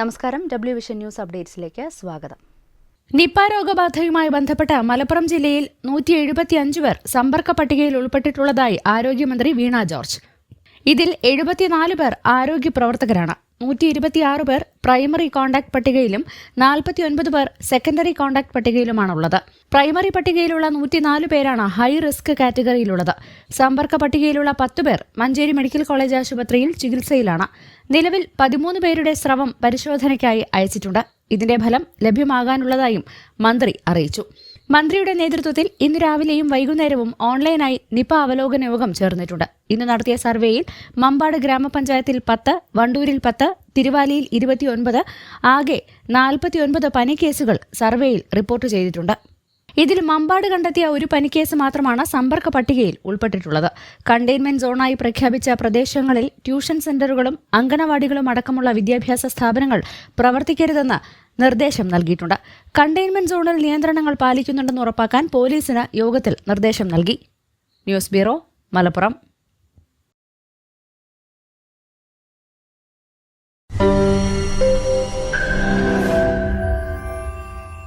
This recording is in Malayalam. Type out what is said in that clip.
നമസ്കാരം. ഡബ്ല്യു വിഷൻ ന്യൂസ് അപ്ഡേറ്റ്സിലേക്ക് സ്വാഗതം. നിപ്പ രോഗബാധയുമായി ബന്ധപ്പെട്ട് മലപ്പുറം ജില്ലയിൽ നൂറ്റി എഴുപത്തി അഞ്ച് പേർ സമ്പർക്ക പട്ടികയിൽ ഉൾപ്പെട്ടിട്ടുള്ളതായി ആരോഗ്യമന്ത്രി വീണ ജോർജ്. ഇതിൽ എഴുപത്തിനാല് പേർ ആരോഗ്യ പ്രവർത്തകരാണ്. നൂറ്റി ഇരുപത്തിയാറ് പേർ പ്രൈമറി കോൺടാക്ട് പട്ടികയിലും നാൽപ്പത്തിയൊൻപത് പേർ സെക്കൻഡറി കോൺടാക്ട് പട്ടികയിലുമാണുള്ളത്. പ്രൈമറി പട്ടികയിലുള്ള നൂറ്റിനാല് പേരാണ് ഹൈ റിസ്ക് കാറ്റഗറിയിലുള്ളത്. സമ്പർക്ക പട്ടികയിലുള്ള പത്ത് പേർ മഞ്ചേരി മെഡിക്കൽ കോളേജ് ആശുപത്രിയിൽ ചികിത്സയിലാണ്. നിലവിൽ പതിമൂന്ന് പേരുടെ സ്രവം പരിശോധനയ്ക്കായി അയച്ചിട്ടുണ്ട്. ഇതിന്റെ ഫലം ലഭ്യമാകാനുള്ളതായും മന്ത്രി അറിയിച്ചു. മന്ത്രിയുടെ നേതൃത്വത്തിൽ ഇന്ന് രാവിലെയും വൈകുന്നേരവും ഓൺലൈനായി നിപ അവലോകന യോഗം ചേർന്നിട്ടുണ്ട്. ഇന്ന് നടത്തിയ സർവേയിൽ മമ്പാട് ഗ്രാമപഞ്ചായത്തിൽ പത്ത് വണ്ടൂരിൽ പത്ത് തിരുവാലിയിൽ ഇരുപത്തിയൊൻപത് ആകെ നാൽപ്പത്തിയൊൻപത് പനി കേസുകൾ സർവേയിൽ റിപ്പോർട്ട് ചെയ്തിട്ടുണ്ട്. ഇതിൽ മമ്പാട് കണ്ടെത്തിയ ഒരു പനിക്കേസ് മാത്രമാണ് സമ്പർക്ക പട്ടികയിൽ ഉൾപ്പെട്ടിട്ടുള്ളത്. കണ്ടെയ്ൻമെന്റ് സോണായി പ്രഖ്യാപിച്ച പ്രദേശങ്ങളിൽ ട്യൂഷൻ സെന്ററുകളും അങ്കണവാടികളും അടക്കമുള്ള വിദ്യാഭ്യാസ സ്ഥാപനങ്ങൾ പ്രവർത്തിക്കരുതെന്ന് നിർദ്ദേശം നൽകിയിട്ടുണ്ട്. കണ്ടെയ്ൻമെന്റ് സോണിൽ നിയന്ത്രണങ്ങൾ പാലിക്കുന്നുണ്ടെന്ന് ഉറപ്പാക്കാൻ പോലീസിന് യോഗത്തിൽ നിർദ്ദേശം നൽകി. News bureau Malappuram.